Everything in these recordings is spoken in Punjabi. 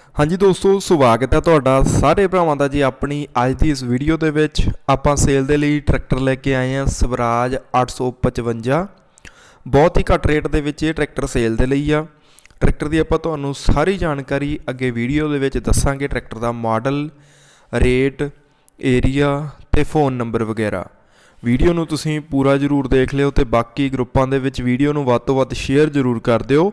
ਹਾਂਜੀ ਦੋਸਤੋ, ਸਵਾਗਤ ਹੈ ਤੁਹਾਡਾ ਸਾਰੇ ਭਰਾਵਾਂ ਦਾ ਜੀ ਆਪਣੀ ਅੱਜ ਦੀ ਇਸ ਵੀਡੀਓ ਦੇ ਵਿੱਚ। ਆਪਾਂ ਸੇਲ ਦੇ ਲਈ ਟਰੈਕਟਰ ਲੈ ਕੇ ਆਏ ਹਾਂ, ਸਵਰਾਜ 855 ਬਹੁਤ ਹੀ ਘੱਟ ਰੇਟ ਦੇ ਵਿੱਚ ਇਹ ਟਰੈਕਟਰ ਸੇਲ ਦੇ ਲਈ ਆ। ਟਰੈਕਟਰ ਦੀ ਆਪਾਂ ਤੁਹਾਨੂੰ ਸਾਰੀ ਜਾਣਕਾਰੀ ਅੱਗੇ ਵੀਡੀਓ ਦੇ ਵਿੱਚ ਦੱਸਾਂਗੇ ਟਰੈਕਟਰ ਦਾ ਮਾਡਲ ਰੇਟ ਏਰੀਆ ਤੇ ਫੋਨ ਨੰਬਰ ਵਗੈਰਾ। ਵੀਡੀਓ ਨੂੰ ਤੁਸੀਂ ਪੂਰਾ ਜ਼ਰੂਰ ਦੇਖ ਲਿਓ ਤੇ ਬਾਕੀ ਗਰੁੱਪਾਂ ਦੇ ਵਿੱਚ ਵੀਡੀਓ ਨੂੰ ਵੱਧ ਤੋਂ ਵੱਧ ਸ਼ੇਅਰ ਜ਼ਰੂਰ ਕਰ ਦਿਓ।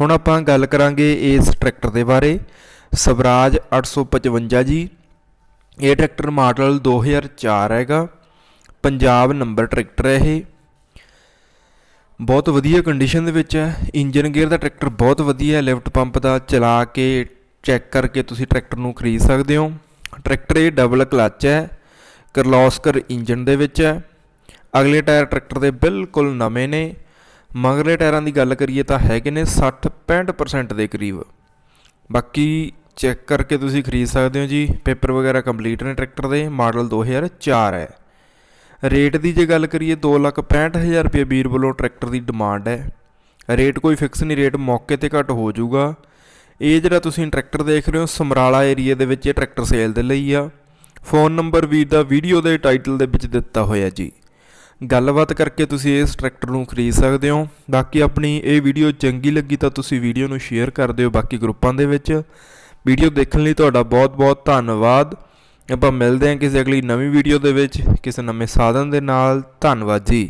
ਹੁਣ ਆਪਾਂ ਗੱਲ ਕਰਾਂਗੇ ਇਸ ਟਰੈਕਟਰ ਦੇ ਬਾਰੇ। ਸਵਰਾਜ 855 ਜੀ। ਇਹ ਟਰੈਕਟਰ ਮਾਡਲ 2004 ਹੈਗਾ। ਪੰਜਾਬ ਨੰਬਰ ਟਰੈਕਟਰ ਹੈ ਇਹ। ਬਹੁਤ ਵਧੀਆ ਕੰਡੀਸ਼ਨ ਦੇ ਵਿੱਚ ਹੈ। ਇੰਜਨ ਗੇਅਰ ਦਾ ਟਰੈਕਟਰ ਬਹੁਤ ਵਧੀਆ ਹੈ। ਲਿਫਟ ਪੰਪ ਦਾ ਚਲਾ ਕੇ ਚੈੱਕ ਕਰਕੇ ਤੁਸੀਂ ਟਰੈਕਟਰ ਨੂੰ ਖਰੀਦ ਸਕਦੇ ਹੋ। ਟਰੈਕਟਰ ਇਹ ਡਬਲ ਕਲੱਚ ਹੈ। ਕਰਲੋਸਕਰ ਇੰਜਨ ਦੇ ਵਿੱਚ ਹੈ। ਅਗਲੇ ਟਾਇਰ ਟਰੈਕਟਰ ਦੇ ਬਿਲਕੁਲ ਨਵੇਂ ਨੇ। ਮਗਰਲੇ ਟਾਇਰਾਂ ਦੀ ਗੱਲ ਕਰੀਏ ਤਾਂ ਹੈਗੇ ਨੇ 60 65% ਦੇ ਕਰੀਬ। ਬਾਕੀ ਚੈੱਕ ਕਰਕੇ ਤੁਸੀਂ ਖਰੀਦ ਸਕਦੇ ਹੋ ਜੀ। ਪੇਪਰ ਵਗੈਰਾ ਕੰਪਲੀਟ ਨੇ ਟਰੈਕਟਰ ਦੇ, ਮਾਡਲ 2004 ਹੈ। ਰੇਟ ਦੀ ਜੇ ਗੱਲ ਕਰੀਏ 265000 ਰੁਪਏ ਵੀਰ ਵੱਲੋਂ ਟਰੈਕਟਰ ਦੀ ਡਿਮਾਂਡ ਹੈ। ਰੇਟ ਕੋਈ ਫਿਕਸ ਨਹੀਂ, ਰੇਟ ਮੌਕੇ ਤੇ ਘੱਟ ਹੋ ਜਾਊਗਾ। ਇਹ ਜਿਹੜਾ ਤੁਸੀਂ ਟਰੈਕਟਰ ਦੇਖ ਰਹੇ ਹੋ, ਸਮਰਾਲਾ ਏਰੀਆ ਦੇ ਵਿੱਚ ਇਹ ਟਰੈਕਟਰ ਸੇਲ ਦੇ ਲਈ ਆ। ਫੋਨ ਨੰਬਰ ਵੀਰ ਦਾ ਵੀਡੀਓ ਦੇ ਟਾਈਟਲ ਦੇ ਵਿੱਚ ਦਿੱਤਾ ਹੋਇਆ ਜੀ। ਗੱਲਬਾਤ ਕਰਕੇ ਤੁਸੀਂ ਇਸ ਟਰੈਕਟਰ ਨੂੰ ਖਰੀਦ ਸਕਦੇ ਹੋ। ਬਾਕੀ ਆਪਣੀ ਇਹ ਵੀਡੀਓ ਚੰਗੀ ਲੱਗੀ ਤਾਂ ਤੁਸੀਂ ਵੀਡੀਓ ਨੂੰ ਸ਼ੇਅਰ ਕਰ ਦਿਓ ਬਾਕੀ ਗਰੁੱਪਾਂ ਦੇ ਵਿੱਚ। ਵੀਡੀਓ ਦੇਖਣ ਲਈ ਤੁਹਾਡਾ ਬਹੁਤ-ਬਹੁਤ ਧੰਨਵਾਦ। ਆਪਾਂ ਮਿਲਦੇ ਹਾਂ ਕਿਸੇ ਅਗਲੀ ਨਵੀਂ ਵੀਡੀਓ ਦੇ ਵਿੱਚ, ਕਿਸੇ ਨਵੇਂ ਸਾਧਨ ਦੇ ਨਾਲ। ਧੰਨਵਾਦ ਜੀ।